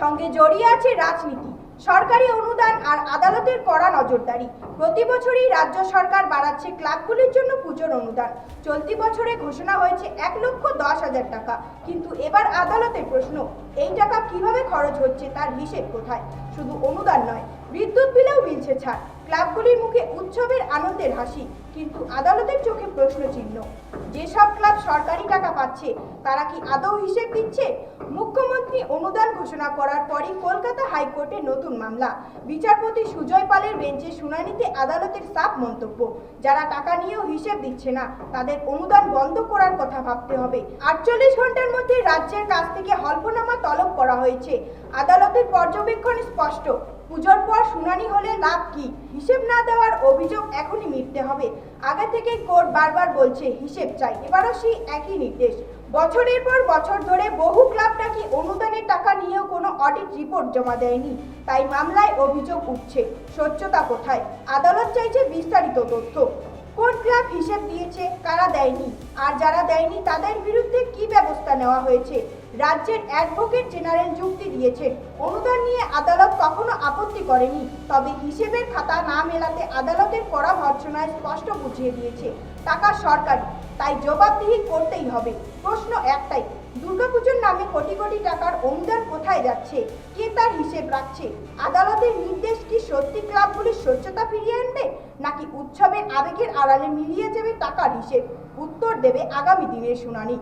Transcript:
সঙ্গে জড়িয়ে আছে রাজনীতি, সরকারি অনুদান আর আদালতের কড়া নজরদারি। প্রতি বছরই রাজ্য সরকার বাড়াচ্ছে ক্লাবগুলির জন্য পুজোর অনুদান। চলতি বছরে ঘোষণা হয়েছে এক লক্ষ দশ হাজার টাকা। কিন্তু এবার আদালতের প্রশ্ন, এই টাকা কীভাবে খরচ হচ্ছে তার হিসেব কোথায়? শুধু অনুদান নয়, বিদ্যুৎ বিলেও মিলছে ছাড়। ক্লাবগুলির মুখে উৎসবের আনন্দের হাসি, কিন্তু আদালতের চোখে প্রশ্ন চিহ্ন যেসব ক্লাব সরকারি টাকা পাচ্ছে, তারা কি আদৌ হিসেব দিচ্ছে? মুখ্যমন্ত্রী অনুদান ঘোষণা করার পরই কলকাতা হাইকোর্টে নতুন মামলা। বিচারপতি সুজয় পালের বেঞ্চে শুনানিতে আদালতের সাফ মন্তব্য, যারা টাকা নিয়েও হিসেব দিচ্ছে না, তাদের অনুদান বন্ধ করার কথা ভাবতে হবে। আটচল্লিশ ঘণ্টার মধ্যে রাজ্যের কাছ থেকে হলফনামা তলব করা হয়েছে। আদালতের পর্যবেক্ষণ স্পষ্ট। পুজোর পর শুনানি হলে লাভ কি? হিসেব না দেওয়ার অভিযোগ এখনই মিটতে হবে। আগে থেকে কোর্ট বারবার বলছে, হিসেব চাই। এবারও সেই একই নির্দেশ। বছরের পর বছর ধরে বহু ক্লাব নাকি অনুদানের টাকা নিয়েও কোনো অডিট রিপোর্ট জমা দেয়নি। তাই মামলায় অভিযোগ উঠছে, স্বচ্ছতা কোথায়? আদালত চাইছে বিস্তারিত তথ্য। কোন ক্লাব হিসেব দিয়েছে, কারা দেয়নি? আর যারা দেয়নি, তাদের বিরুদ্ধে কি ব্যবস্থা নেওয়া হয়েছে? রাজ্যের অ্যাডভোকেট জেনারেল যুক্তি দিয়েছেন, অনুদান নিয়ে আদালত করেনি। তবে হিসেবের খাতা না মেলাতে আদালতের কড়া ভর্সনায় স্পষ্ট বুঝিয়ে দিয়েছে টাকা সরকারি, তাই জবাবদিহি করতেই হবে। প্রশ্ন একটাই, দুর্গাপুজোর নামে কোটি কোটি টাকার অনুদান কোথায় যাচ্ছে? কে তার হিসেব রাখছে? আদালতের নির্দেশ কি সত্যি ক্লাবগুলির স্বচ্ছতা ফিরিয়ে আনবে? নাকি উৎসবের আবেগের আড়ালে মিলিয়ে যাবে টাকার হিসেব? উত্তর দেবে আগামী দিনের শুনানি।